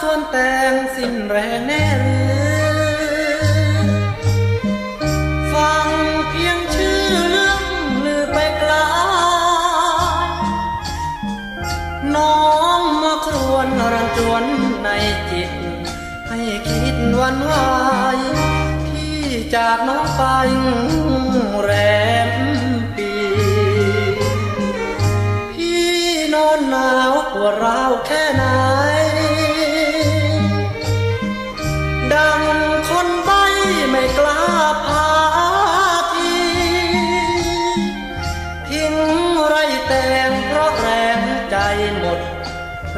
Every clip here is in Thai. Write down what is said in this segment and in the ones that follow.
สิ้นแรงแน่หรือฟังเพียงชื่อเรื่องลือไปไกลน้องมาครวนรันจวนในจิต ให้คิดวันไหวที่จากน้องไปแรมปีพี่นอนหนาวปวดร้าวแค่ไหน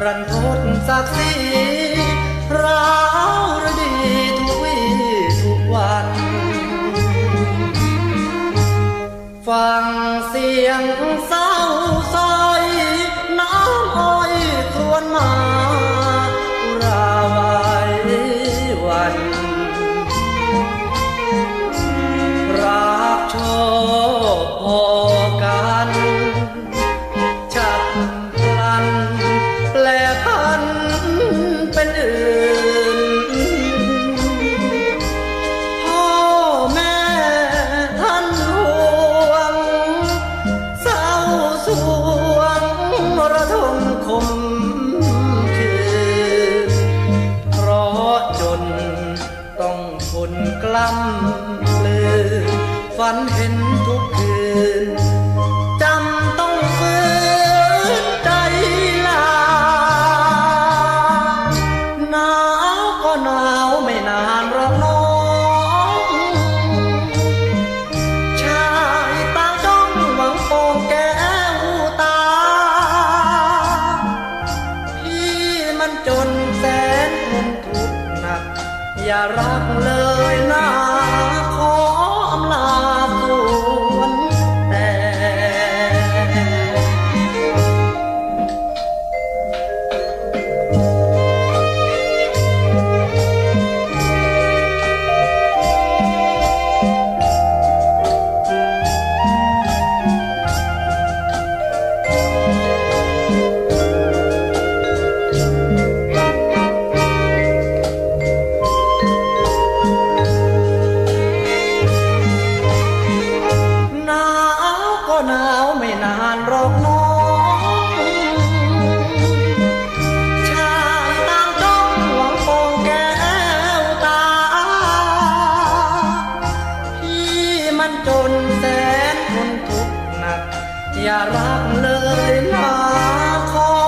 รันทดศักดิ์ศรีร้าวระดีทุกวี่ทุกวัน ฟังเสียงเศร้าซอ ต้องทนกล้ำลือฝันเห็นทุกคืนจำต้องฝืนใจลาหนาวก็หนาวไม่นานหรอกน้องชายต่างจ้องหวังโปงแก้วตา พี่มันจนแสนทนทุกข์หนัก อย่ารักเลยานจนแสนทนทุกข์หนัก อย่ารักเลยนาขอ